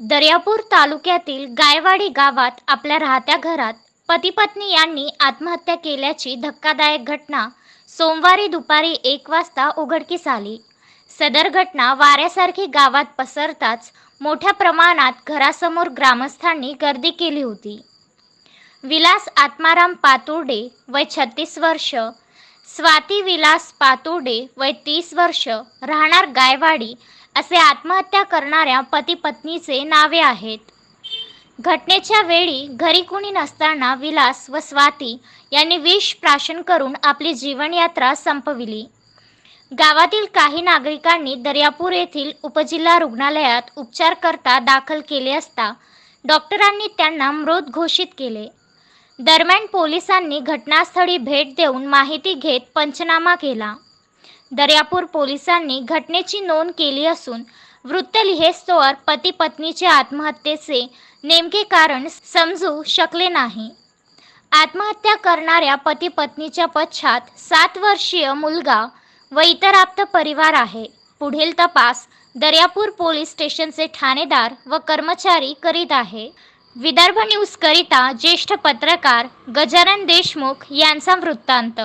दर्यापूर तालुक्यातील गायवाडी गावात आपल्या राहत्या घरात पती पत्नी यांनी आत्महत्या केल्याची धक्कादायक घटना सोमवारी दुपारी एक वाजता उघडकीस आली. सदर घटना वाऱ्यासारखी गावात पसरताच मोठ्या प्रमाणात घरासमोर ग्रामस्थांनी गर्दी केली होती. विलास आत्माराम पातुर्डे वय छत्तीस वर्ष स्वाती विलास पातुर्डे वय तीस वर्ष राहणार गायवाडी असे आत्महत्या करणाऱ्या पती पत्नीचे नावे आहेत. घटनेच्या वेळी घरी कुणी नसताना विलास व स्वाती यांनी विष प्राशन करून आपली जीवनयात्रा संपविली. गावातील काही नागरिकांनी दर्यापूर येथील उपजिल्हा रुग्णालयात उपचार करता दाखल केले असता डॉक्टरांनी त्यांना मृत घोषित केले. दरम्यान पोलिसांनी घटनास्थळी भेट देऊन माहिती घेत पंचनामा केला. दर्यापूर पोलिसांनी घटनेची नोंद केली असून वृत्त लिहेस्तोवर पती पत्नीच्या आत्महत्येचे नेमके कारण समजू शकले नाही. आत्महत्या करणाऱ्या पती पत्नीच्या पश्चात सात वर्षीय मुलगा व इतर आप्त परिवार आहे. पुढील तपास दर्यापूर पोलीस स्टेशनचे ठाणेदार व कर्मचारी करीत आहे. विदर्भ न्यूज करिता ज्येष्ठ पत्रकार गजानन देशमुख यांचा वृत्तांत.